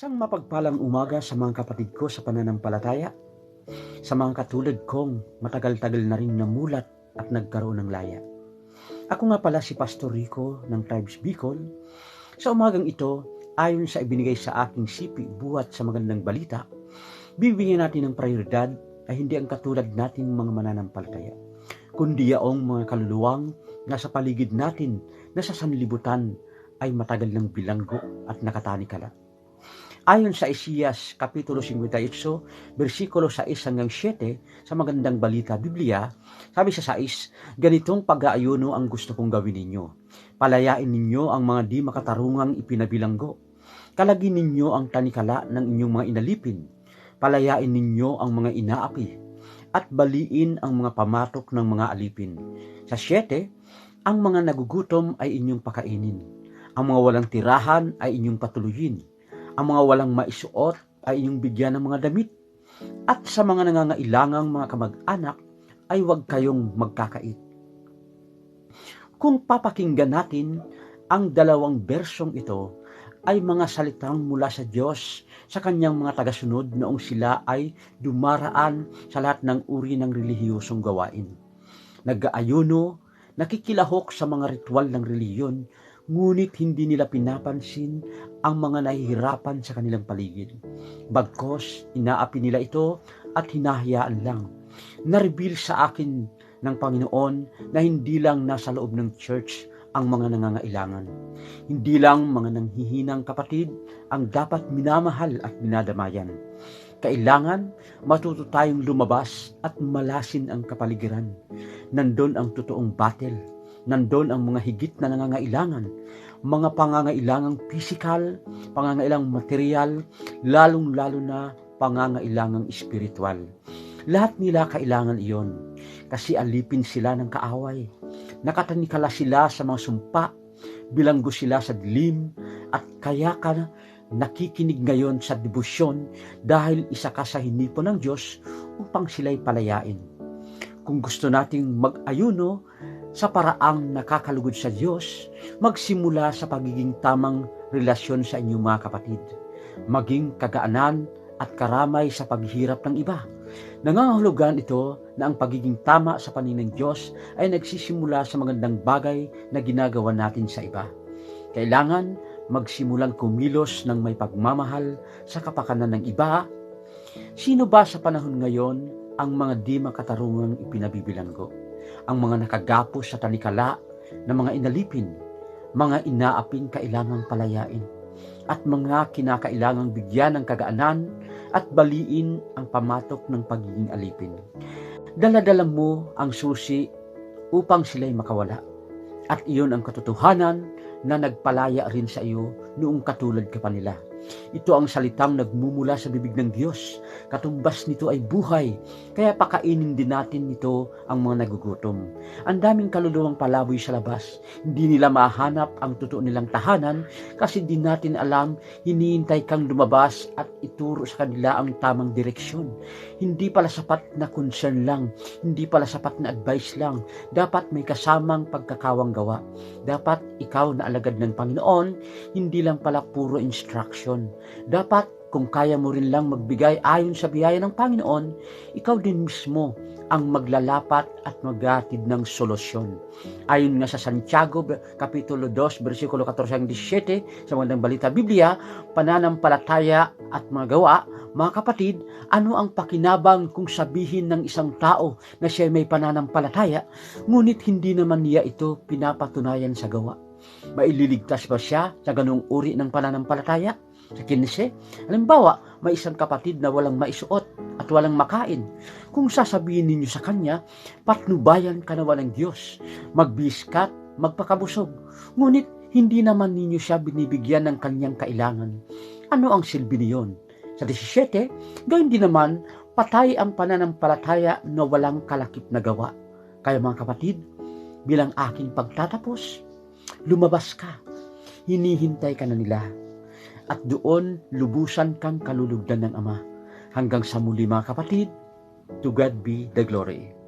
Isang mapagpalang umaga sa mga kapatid ko sa pananampalataya, sa mga katulad kong matagal-tagal na rin namulat at nagkaroon ng laya. Ako nga pala si Pastor Rico ng Tribes Bicol. Sa umagang ito, ayon sa ibinigay sa aking sipi buhat sa magandang balita, bibigyan natin ng prioridad ay hindi ang katulad nating mga mananampalataya, kundi yaong mga kaluluwang nasa paligid natin na sa sanlibutan ay matagal ng bilanggo at nakatanikala. Ayon sa Isiyas Kapitulo 58, versikulo 6 hanggang 7 sa magandang balita Biblia, sabi sa 6, ganitong pag-aayuno ang gusto kong gawin ninyo. Palayain ninyo ang mga di makatarungang ipinabilanggo. Kalagin ninyo ang tanikala ng inyong mga inalipin. Palayain ninyo ang mga inaapi at baliin ang mga pamatok ng mga alipin. Sa 7, ang mga nagugutom ay inyong pakainin. Ang mga walang tirahan ay inyong patuluyin ang mga walang maisuot ay inyong bigyan ng mga damit. At sa mga nangangailangang mga kamag-anak ay huwag kayong magkakait. Kung papakinggan natin ang dalawang bersong ito, ay mga salitang mula sa Diyos sa kanyang mga tagasunod noong sila ay dumaraan sa lahat ng uri ng relihiyosong gawain. Nag-aayuno, nakikilahok sa mga ritual ng reliyon, ngunit hindi nila pinapansin ang mga nahihirapan sa kanilang paligid. Bagkos, inaapi nila ito at hinahayaan lang. Nareveal sa akin ng Panginoon na hindi lang nasa loob ng church ang mga nangangailangan. Hindi lang mga nanghihinang kapatid ang dapat minamahal at minadamayan. Kailangan matuto tayong lumabas at malasin ang kapaligiran. Nandun ang totoong battle. Nandun ang mga higit na nangangailangan. Mga pangangailangang physical, pangangailangang material, lalong-lalo na pangangailangang espiritual. Lahat nila kailangan iyon kasi alipin sila ng kaaway. Nakatanikala sila sa mga sumpa, bilanggo sila sa dilim, at kaya ka nakikinig ngayon sa debosyon dahil isa ka sa hinipon ng Diyos upang sila'y palayain. Kung gusto nating mag-ayuno sa paraang nakakalugod sa Diyos, magsimula sa pagiging tamang relasyon sa inyong mga kapatid. Maging kagaanan at karamay sa paghirap ng iba Nangangahulugan ito na ang pagiging tama sa paninang Diyos ay nagsisimula sa magandang bagay na ginagawa natin sa iba. Kailangan magsimulang kumilos ng may pagmamahal sa kapakanan ng iba. Sino ba sa panahon ngayon ang mga di makatarungang ipinabibilanggo? Ang mga nakagapos sa tanikala ng mga inalipin, mga inaaping kailangang palayain, at mga kinakailangang bigyan ng kagaanan at baliin ang pamatok ng pagiging alipin. Daladala mo ang susi upang sila'y makawala. At iyon ang katotohanan na nagpalaya rin sa iyo noong katulad ka pa nila. Ito ang salitang nagmumula sa bibig ng Diyos. Katumbas nito ay buhay, kaya pakainin din natin nito ang mga nagugutom. Ang daming kaluluwang palaboy sa labas. Hindi nila mahanap ang totoo nilang tahanan kasi di natin alam, hinihintay kang lumabas at ituro sa kanila ang tamang direksyon. Hindi pala sapat na concern lang, hindi pala sapat na advice lang. Dapat may kasamang pagkakawang gawa. Dapat ikaw na alagad ng Panginoon, hindi lang pala puro instruction Panginoon. Dapat kung kaya mo rin lang magbigay ayon sa biyaya ng Panginoon, ikaw din mismo ang maglalapat at maghatid ng solusyon. Ayon nga sa Santiago, Kapitulo 2, versikulo 14 hanggang 17, sa magandang balita Biblia, pananampalataya at mga gawa, mga kapatid, ano ang pakinabang kung sabihin ng isang tao na siya may pananampalataya, ngunit hindi naman niya ito pinapatunayan sa gawa? Maililigtas ba siya sa ganung uri ng pananampalataya? Sa 15. Halimbawa, may isang kapatid na walang maisuot at walang makain. Kung sasabihin ninyo sa kanya, patnubayan ka na walang Diyos, magbiskat, magpakabusog. Ngunit hindi naman ninyo siya binibigyan ng kanyang kailangan. Ano ang silbi niyon? Sa 17, gayon din naman, patay ang pananampalataya na walang kalakip na gawa. Kaya mga kapatid, bilang aking pagtatapos, lumabas ka. Hinihintay ka na nila at doon lubusan kang kalulugdan ng Ama. Hanggang sa muli mga kapatid, to God be the glory.